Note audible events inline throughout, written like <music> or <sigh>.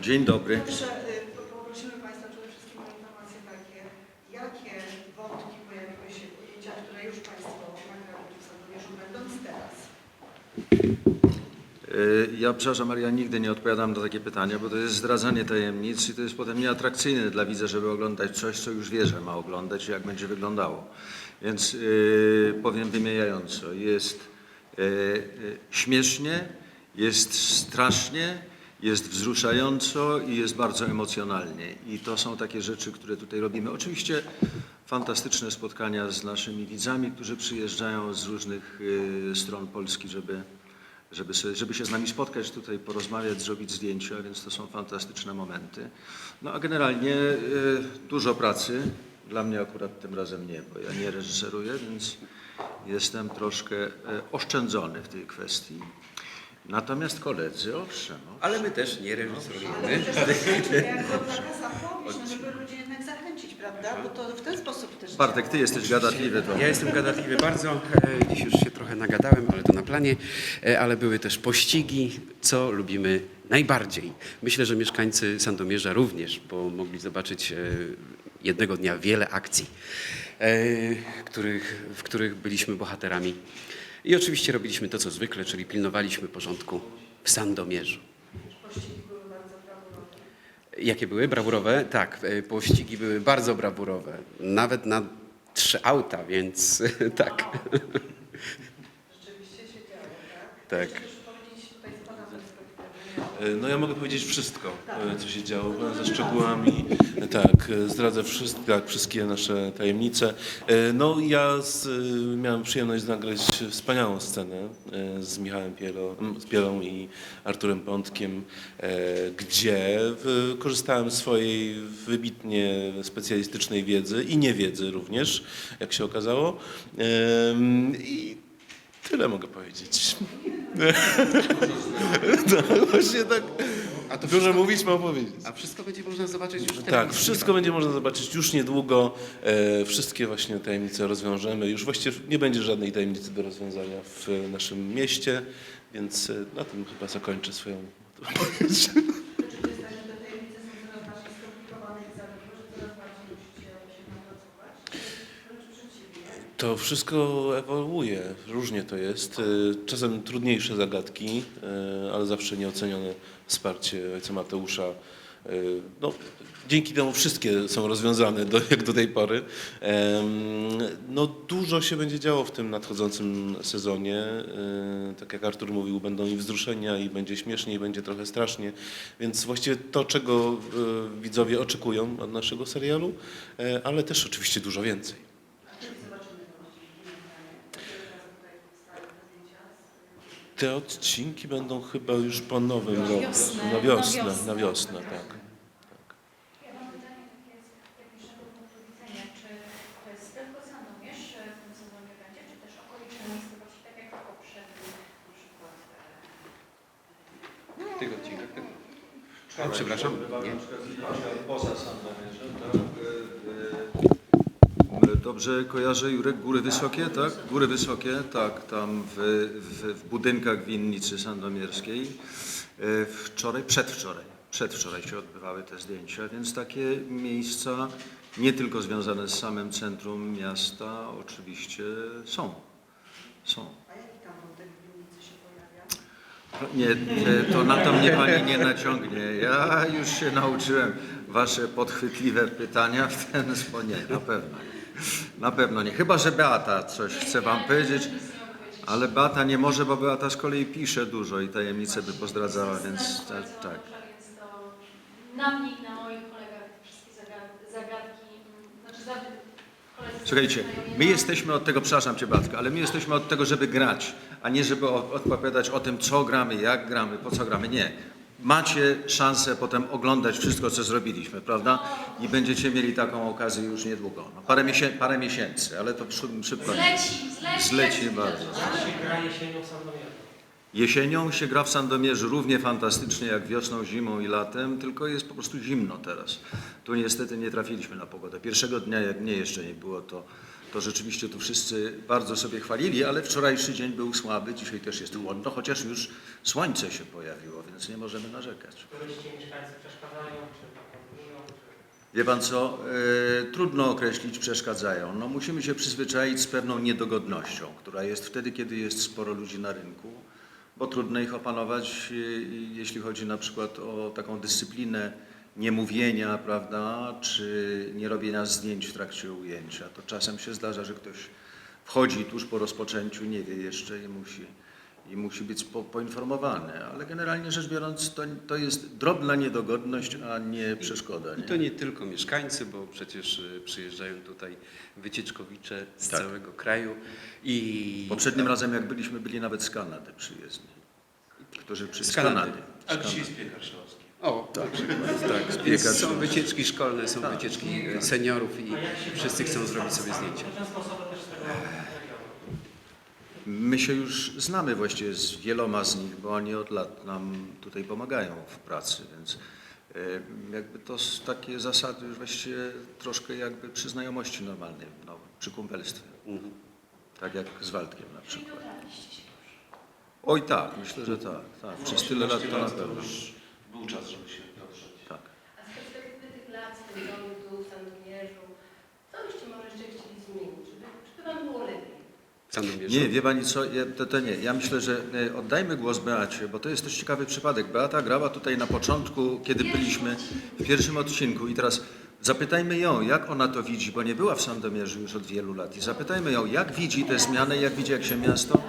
Dzień dobry. Y, poprosimy Państwa przede wszystkim o informacje takie, jakie wątki pojawiły się w ujęciach, które już Państwo nagrali w Sandomierzu, będąc teraz. Y, Ja, przepraszam, ale ja nigdy nie odpowiadam na takie pytania, bo to jest zdradzanie tajemnic i to jest potem nieatrakcyjne dla widza, żeby oglądać coś, co już wie, że ma oglądać i jak będzie wyglądało. Więc y, powiem wymieniająco. Jest y, y, śmiesznie, jest strasznie, jest wzruszająco i jest bardzo emocjonalnie. I to są takie rzeczy, które tutaj robimy. Oczywiście fantastyczne spotkania z naszymi widzami, którzy przyjeżdżają z różnych y, stron Polski, żeby żeby, sobie, żeby się z nami spotkać tutaj, porozmawiać, zrobić zdjęcia, więc to są fantastyczne momenty. No a generalnie y, dużo pracy. Dla mnie akurat tym razem nie, bo ja nie reżyseruję, więc jestem troszkę y, oszczędzony w tej kwestii. Natomiast koledzy, owszem, owszem. Ale my też nie Ale reżyserujemy. <laughs> zapowiedź, no żeby ludzi jednak zachęcić, prawda? Bo to w ten sposób też Bartek, ty jesteś gadatliwy, to Ja jestem gadatliwy bardzo. E, Dziś już się trochę nagadałem, ale to na planie. E, Ale były też pościgi, co lubimy najbardziej. Myślę, że mieszkańcy Sandomierza również, bo mogli zobaczyć e, jednego dnia wiele akcji, których, w których byliśmy bohaterami. I oczywiście robiliśmy to, co zwykle, czyli pilnowaliśmy porządku w Sandomierzu. Pościgi były bardzo brawurowe. Jakie były? Brawurowe? Tak, e, pościgi były bardzo brawurowe. Nawet na trzy auta, więc <laughs> tak. Rzeczywiście się działo, tak? Tak. Jeszcze proszę powiedzieć tutaj z Pana perspektywy. E, No ja mogę powiedzieć wszystko, e, co się działo ze szczegółami. E, <laughs> Tak, e, zdradzę wszystko, tak, wszystkie nasze tajemnice. E, No ja z, e, miałem przyjemność nagrać wspaniałą scenę e, z Michałem Pielo, z Pielą i Arturem Pątkiem, e, gdzie korzystałem z swojej wybitnie specjalistycznej wiedzy i niewiedzy również, jak się okazało. I tyle mogę powiedzieć. <laughs> No, właśnie tak. A to Dużo wszystko- mówić, mało powiedzieć. A wszystko będzie można zobaczyć już w Tak, wszystko będzie można zobaczyć już niedługo. E, wszystkie właśnie tajemnice rozwiążemy. Już właściwie nie będzie żadnej tajemnicy do rozwiązania w naszym mieście, więc e, na tym chyba zakończę swoją wypowiedź. <laughs> Czy to jest tak, że te tajemnice są coraz bardziej skomplikowane i zawiłe, że coraz bardziej musicie się napracować? Czy wręcz przeciwnie? To wszystko ewoluuje, różnie to jest. E, Czasem trudniejsze zagadki, e, ale zawsze nieocenione wsparcie ojca Mateusza. E, No, dzięki temu wszystkie są rozwiązane do, jak do tej pory. No, dużo się będzie działo w tym nadchodzącym sezonie. Tak jak Artur mówił, będą i wzruszenia, i będzie śmiesznie, i będzie trochę strasznie. Więc właściwie to, czego widzowie oczekują od naszego serialu, ale też oczywiście dużo więcej. Te odcinki będą chyba już po nowym roku. na wiosnę. na wiosnę, tak. Ja mam pytanie takie z technicznego punktu widzenia. Czy to jest tylko Sandomierz e, w tym sezonie będzie, czy też okoliczne miejscowości, tak jak w poprzednim na przykład? e, W tych odcinkach. tak? A, przepraszam. Nie. Poza Sandomierzem, tak? E, e, Dobrze kojarzę, Jurek, Góry Wysokie, tak? Góry Wysokie, tak, tam w, w, w budynkach winnicy sandomierskiej. E, Wczoraj, przedwczoraj, przedwczoraj się odbywały te zdjęcia, więc takie miejsca nie tylko związane z samym centrum miasta oczywiście są. Są. A jaki tam wątek w winnicy się pojawia? Nie, to na to mnie pani nie naciągnie. Ja już się nauczyłem wasze podchwytliwe pytania w ten sposób. Nie, na pewno. Na pewno nie. Chyba, że Beata coś chce wam powiedzieć, ale Beata nie może, bo Beata z kolei pisze dużo i tajemnice by pozdradzała, więc tak. tak. Na mnie i na moich kolegach wszystkie zagad- zagadki, znaczy zagadki. Słuchajcie, my je jesteśmy od tego, przepraszam cię Bartka, ale my jesteśmy od tego, żeby grać, a nie żeby odpowiadać o tym, co gramy, jak gramy, po co gramy. Nie. Macie szansę potem oglądać wszystko, co zrobiliśmy, prawda? I będziecie mieli taką okazję już niedługo. No, parę, miesię parę miesięcy, ale to szybko. Zleci, zleci. Zleci bardzo. zwykle. gra jesienią w Sandomierzu. Jesienią się gra w Sandomierzu równie fantastycznie jak wiosną, zimą i latem, tylko jest po prostu zimno teraz. Tu niestety nie trafiliśmy na pogodę. Pierwszego dnia, jak mnie jeszcze nie było, to to rzeczywiście tu wszyscy bardzo sobie chwalili, ale wczorajszy dzień był słaby, dzisiaj też jest chłodno, chociaż już słońce się pojawiło, więc nie możemy narzekać. Wie pan co, e, trudno określić, przeszkadzają. No, musimy się przyzwyczaić z pewną niedogodnością, która jest wtedy, kiedy jest sporo ludzi na rynku, bo trudno ich opanować, e, jeśli chodzi na przykład o taką dyscyplinę niemówienia, prawda, czy nie robienia zdjęć w trakcie ujęcia. To czasem się zdarza, że ktoś wchodzi tuż po rozpoczęciu, nie wie jeszcze i musi, i musi być po, poinformowany. Ale generalnie rzecz biorąc, to, to jest drobna niedogodność, a nie przeszkoda. I to nie tylko mieszkańcy, bo przecież y, przyjeżdżają tutaj wycieczkowicze z Tak. całego kraju i Poprzednim razem, jak byliśmy, byli nawet z Kanady przyjezdni. Którzy przy... Z Kanady. A dzisiaj jest piekar śląski. Tak, tak, Więc zbiegać. są wycieczki szkolne, są Tak. wycieczki seniorów i wszyscy chcą zrobić sobie zdjęcia. My się już znamy właściwie z wieloma z nich, bo oni od lat nam tutaj pomagają w pracy, więc e, jakby to takie zasady już właściwie troszkę jakby przy znajomości normalnej, no, przy kumpelstwie. Mhm. Tak jak z Waldkiem na przykład. Oj tak, myślę, że tak. tak. Przez tyle lat to na 18 pewno. był czas, żeby się dotrzeć. Tak. A z perspektywy lat spędzonych tu w Sandomierzu, co byście może jeszcze chcieli zmienić? Żeby, żeby Wam było lepiej? W Sandomierzu. Nie, wie Pani co, ja- to, to nie. Ja myślę, że e, oddajmy głos Beacie, bo to jest też ciekawy przypadek. Beata grała tutaj na początku, kiedy byliśmy w pierwszym odcinku i teraz zapytajmy ją, jak ona to widzi, bo nie była w Sandomierzu już od wielu lat i zapytajmy ją, jak widzi te zmiany, jak widzi, jak się miasto...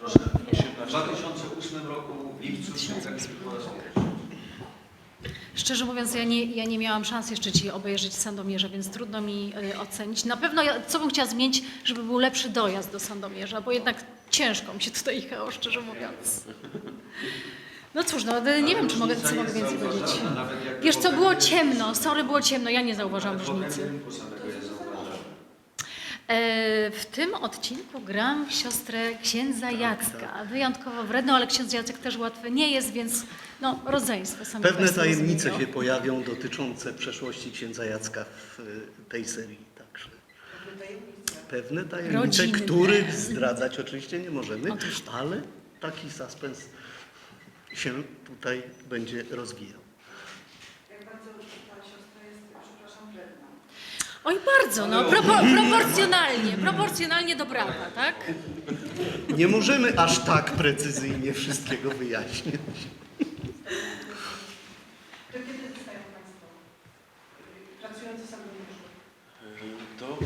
Proszę, w 2008 roku w lipcu tak pierwszy. Szczerze mówiąc, ja nie, ja nie miałam szans jeszcze Ci obejrzeć Sandomierza, więc trudno mi y, ocenić. Na pewno, ja, co bym chciała zmienić, żeby był lepszy dojazd do Sandomierza, bo jednak ciężko mi się tutaj jechało, szczerze mówiąc. No cóż, no y, nie wiem, czy mogę, co mogę więcej powiedzieć. Wiesz co, było ciemno, sorry, było ciemno, ja nie zauważyłam różnicy. E, W tym odcinku gram w siostrę księdza Jacka. Wyjątkowo wredną, ale ksiądz Jacek też łatwy nie jest, więc no, rodzeństwo sami Pewne państwo tajemnice rozumieją. się pojawią dotyczące przeszłości księdza Jacka w y, tej serii także. Pewne tajemnice, Rodzinne. których zdradzać oczywiście nie możemy, to. ale taki suspens się tutaj będzie rozwijał. Jak bardzo ta siostra jest, przepraszam, wredna. Oj, bardzo, no, propo, proporcjonalnie, proporcjonalnie do brata, tak? Nie możemy aż tak precyzyjnie wszystkiego wyjaśnić. To kiedy zostają Państwo pracujący w Sandomierzu? To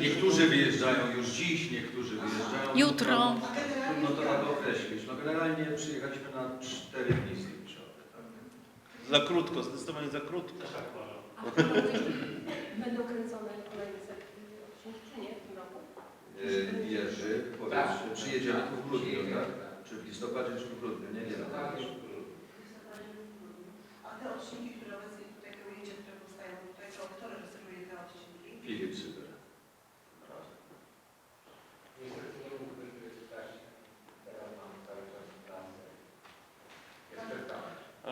Niektórzy wyjeżdżają już dziś, niektórzy wyjeżdżają Jutro. A Trudno to tak określić. No generalnie przyjechaliśmy na 4 dni zdjęciowe. Tak? za krótko, zdecydowanie za krótko. A będą kręcone kolejne odcinki, czy nie w tym roku? Jerzy, powiedz, że przyjedziemy tu w grudniu, tak? Czy w listopadzie, czy w grudniu, nie wiem. A te odcinki, które obecnie tutaj, te ujęcia, które powstają tutaj, to kto reżyseruje te odcinki? Filip Syber. Niestety nie mógłbym wyczytać. Teraz mam cały czas pracę. Jeszcze tak.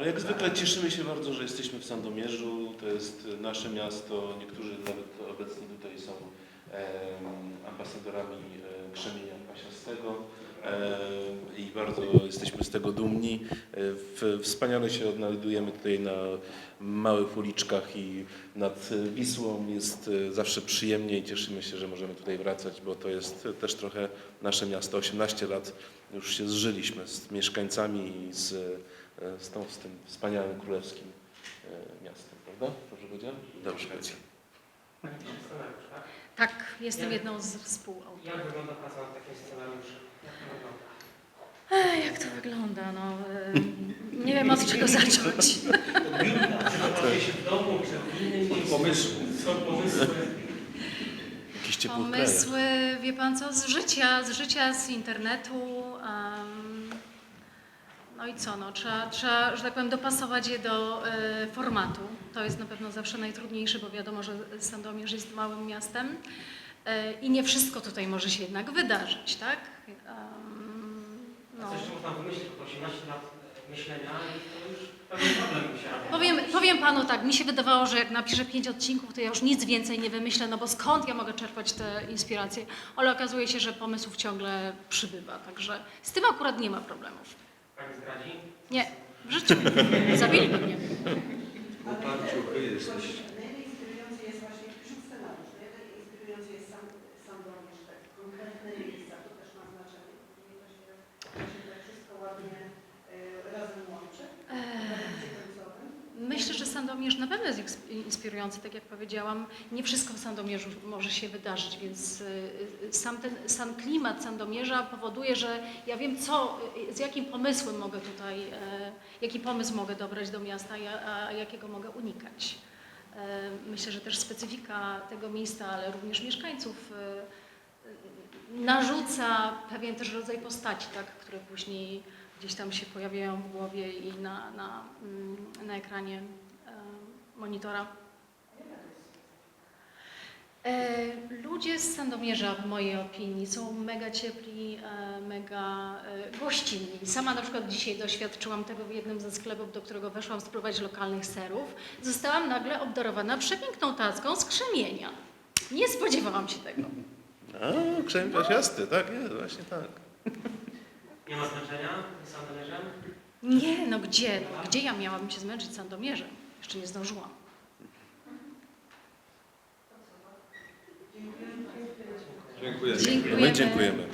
Ale jak zwykle cieszymy się bardzo, że jesteśmy w Sandomierzu. To jest nasze miasto. Niektórzy nawet obecni tutaj są ambasadorami krzemienia pasiastego i bardzo jesteśmy z tego dumni. E, wspaniale się odnajdujemy tutaj na małych uliczkach i nad Wisłą. Jest e, zawsze przyjemnie i cieszymy się, że możemy tutaj wracać, bo to jest też trochę nasze miasto. 18 lat już się zżyliśmy z mieszkańcami i z e, z, tą, z tym wspaniałym królewskim miastem, prawda? Dobrze powiedziałem? Dobrze powiedziałem. Tak? Tak, jestem jedną z współautorów. Jak wygląda praca nad takim scenariuszem? Jak to wygląda? Ej, jak to wygląda, no, y, nie wiem od czego zacząć. Przygotowuje się w domu, czy w innym miejscu? Pomysłu. Są pomysły. Jakiś ciepły kraj. Pomysły, wie pan co, z życia, z życia, z internetu. em, no i co, no, trzeba, trzeba, że tak powiem, dopasować je do e, formatu. To jest na pewno zawsze najtrudniejsze, bo wiadomo, że Sandomierz jest małym miastem e, i nie wszystko tutaj może się jednak wydarzyć, tak? A no. coś, można wymyślić, bo 18 lat myślenia i to już pewien problem. Powiem, powiem panu tak, mi się wydawało, że jak napiszę pięć odcinków, to ja już nic więcej nie wymyślę, no bo skąd ja mogę czerpać te inspiracje? Ale okazuje się, że pomysłów ciągle przybywa, także z tym akurat nie ma problemów. Pani zdradzi? Nie, w życiu. Zabiliby mnie. Uparciuchy jesteś. Na ile inspirujący jest właśnie pisząc scenariusz, inspirujący jest sam, sam tak konkretne miejsca, to też ma znaczenie. Później to się, to się tak wszystko ładnie y, razem łączy. W produkcie końcowym. Myślę, że Sandomierz na pewno jest inspirujący, tak jak powiedziałam. Nie wszystko w Sandomierzu może się wydarzyć, więc y, y, sam ten sam klimat Sandomierza powoduje, że ja wiem, co, z jakim pomysłem mogę tutaj, e, jaki pomysł mogę dobrać do miasta, a, jakiego mogę unikać. E, Myślę, że też specyfika tego miejsca, ale również mieszkańców y, narzuca pewien też rodzaj postaci, tak, które później gdzieś tam się pojawiają w głowie i na, na, mm, na ekranie e, monitora. E, Ludzie z Sandomierza, w mojej opinii, są mega ciepli, e, mega gościnni. Sama na przykład dzisiaj doświadczyłam tego w jednym ze sklepów, do którego weszłam spróbować lokalnych serów. Zostałam nagle obdarowana przepiękną tacką z krzemienia. Nie spodziewałam się tego. A, krzem pasiasty, tak jest, właśnie tak. Nie ma znaczenia z Sandomierzem? Nie, no gdzie? Gdzie ja miałabym się zmęczyć Sandomierzem? Jeszcze nie zdążyłam. Dziękuję. Dziękujemy. My dziękujemy.